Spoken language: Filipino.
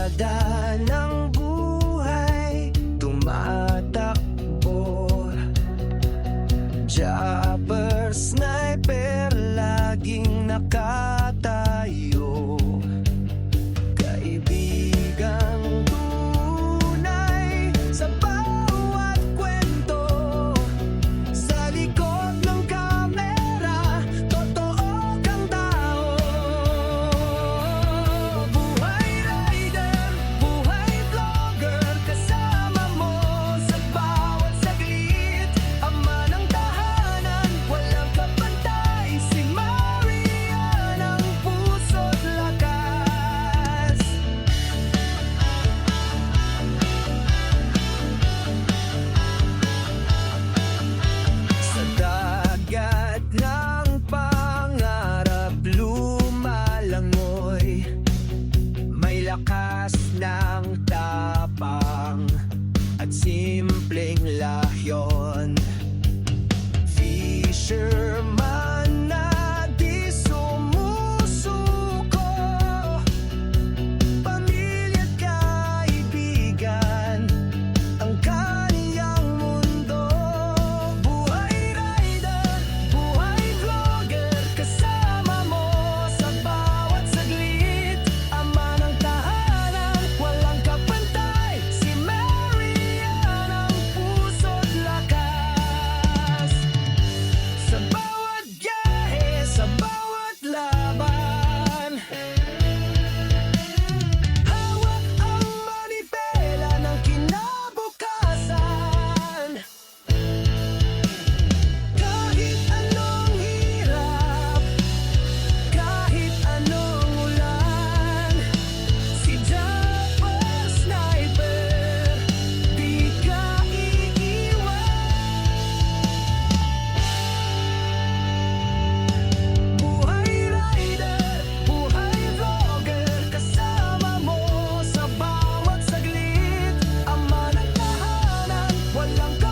kalsada ng buhay tumatakbo. Jabber sniper laging naka lakas ng tapang at simpleng lahyon. walang ka